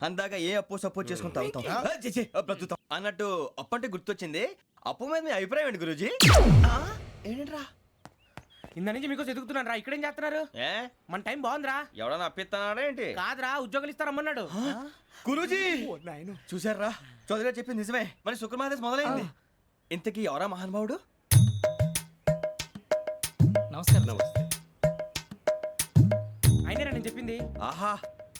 అందాక ఏ అప్పు సపోర్ట్ చేసుకుని తాగుతాం? ఆ, ఛీ, ఛీ, ఆ, బ్రతుకుతాం. అన్నట్టు అప్పు అంటే గుర్తొచ్చింది. అప్పు మీద మీ అభిప్రాయం ఏంటి గురుజీ? ఏంటరా? ఇంత నుంచి మీకు ఎదుగుతున్నాను రా. ఇక్కడేం చేస్తున్నారు? ఏ? మన టైం బాగుందిరా. ఎవడన్నా అప్పిస్తున్నాడా ఏంటి? కాదురా ఉద్యోగాలు ఇస్తారమ్మన్నాడు గురూజీ! చూసారా చౌదరిగా చెప్పింది నిజమే. మరి శుక్రమాదేశ్ మొదలైంది. ఇంతకీ ఎవరా మహానుభావుడు? నమస్కారం అయినా నేను చెప్పింది? ఆహా!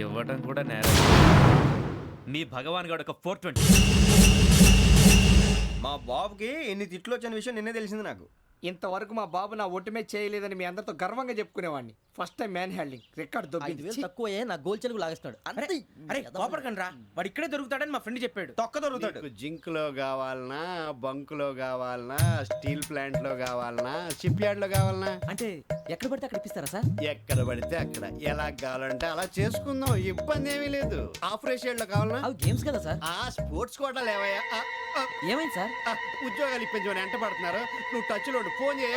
ఇవ్వటం కూడా నేరం. మీ భగవాన్ గారు ఒక ఫోర్ ట్వంటీ మా బాబుకి ఎన్ని తిట్లు వచ్చిన విషయం నిన్నే తెలిసింది నాకు. ఇంతవరకు మా బాబు నా ఒట్టుమే చేయలేదని మీ అందరితో గర్వంగా చెప్పుకునేవాడిని. First time man handing record ఐదు వేలు దొబ్బింది తక్కువే నా గోల్ చెలుగు లాగేస్తున్నాడు. అంతే. అరే కోపడకండి రా వాడు ఇక్కడే దొరుకుతాడని మా ఫ్రెండ్ చెప్పాడు. తొక్క దొరుకుతాడు. జింక్లో కావాలనా బంక్లో కావాలనా స్టీల్ ప్లాంట్లో కావాలనా షిప్ యార్డ్లో కావాలనా? అంటే ఎక్కడ పడితే అక్కడ ఇప్పిస్తారా సార్? ఎక్కడ పడితే అక్కడ. ఎలా కావాలంటే అలా చేసుకుందాం. ఇబ్బంది ఏమీ లేదు. ఆపరేషన్లో కావాలనా? అవి గేమ్స్ కదా సార్. ఆ స్పోర్ట్స్ కోటా లేవయ్యా. ఆ, ఆ, ఏమైంది సార్? ఆ, ఉద్యోగాలు ఇప్పించమని ఎంట పడుతున్నారు. నువ్వు టచ్లో ఉండు. ఫోన్ చేయ.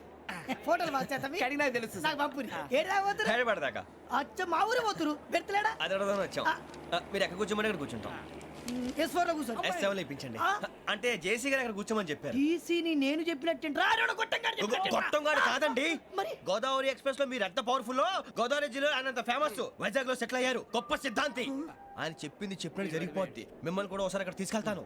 ఫోటోలు బాగా కడిగినా తెలుసు. నాకు ఏడా పోతురు? హైదరాబాద్దాకా. అచ్చ మా ఊరు పోతురు? పెడతలేడా? అది అడగదామని వచ్చాం. ఆ, మీరు ఎక్కడ కూర్చోమని అక్కడ కూర్చుంటాం. ఎస్ ఫోర్లో కూర్చోండి ఎస్ సెవెన్ ఇప్పించండి. ఆ? అంటే జేసీ గారు అక్కడ కూర్చోమని చెప్పారు. టీసీని నేను చెప్పినట్టు రాడు గొట్టం గారు కాదండి. మరి? గోదావరి ఎక్స్ప్రెస్లో మీరు ఎంత పవర్ఫుల్ గోదావరి జిల్లా ఆయన అంత ఫేమస్ వైజాగ్లో సెటిల్ అయ్యారు. గొప్ప సిద్ధాంతి. ఆయన చెప్పింది చెప్పినట్టు జరిగిపోద్ది. మిమ్మల్ని కూడా ఒకసారి అక్కడ తీసుకెళ్తాను.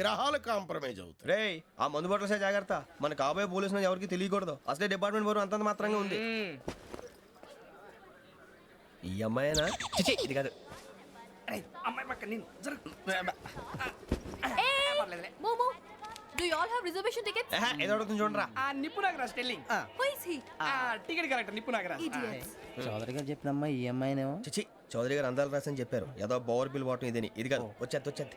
గ్రహాలు కాంప్రమైజ్ అవుతాయి. రేయ్ ఆ మందు బాటలసే జాగ్రత్త. మన కాబోయే పోలీసులు ఎవరికి తెలియకూడదు. అసలే డిపార్ట్మెంట్ బోరు అంతంత మాత్రంగా ఉంది. ఈ అమ్మాయినా? చిచి. ఇది కాదు. అమ్మాయి పక్క నేను జరుగు. Momo do you all have reservation tickets ఏహే, ఏదో అడుగుతుంది చూడరా. ఆ నిప్పు Nagaraj telling who is he ticket correct నిప్పు నాగరాజ్. ఇడియట్స్ చౌదరి గారు చెప్పినమ్మా ఈ అమ్మాయినేమో. చిచి చౌదరి గారు అందాలు రాసని చెప్పారు. ఏదో బోర్ బిల్ బాటం ఇదని. ఇది కాదు వచ్చేది వచ్చేది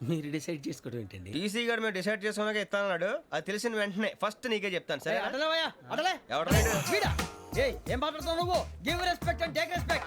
మీరు డిసైడ్ చేసుకోవడం ఏంటండి? టీసీ గారు మేము డిసైడ్ చేసుకున్నాక ఇస్తానన్నాడు. అది తెలిసిన వెంటనే ఫస్ట్ నీకే చెప్తాను సరే అడలేవయ్యా అడలే ఎవడ వీడా? ఏయ్ ఏం మాట్లాడుతున్నావు నువ్వు? Give respect and take respect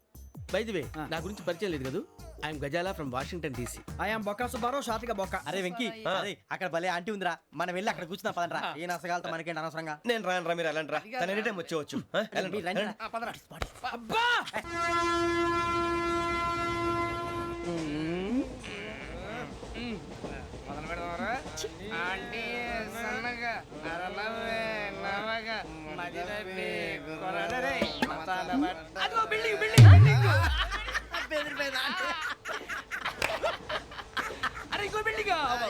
by the way నా గురించి పరిచయం లేదు కదా? I'm Ghazala from Washington DC I am బొక్క సుబ్బారావు షాతిక బొక్క అరే వెంకీ అరే అక్కడ భలే ఆంటీ ఉందిరా. మనం వెళ్ళి అక్కడ కూర్చున్నా పదనరా ఏ నసగాలతో మనకేంటి అనవసరంగా? నేను రాను రా మీరు వెళ్ళండి రా తన ఎనీ టైం వచ్చేవచ్చు. అబ్బా మొదలు పెడదామరా ఆంటీ సన్నగా అరలవే నవగా మదిరపి కొరడరే మతాల బట్ట. అదిగో బిల్డింగ్ బిల్డింగ్ బిల్డింగ్ అరే ఇంకో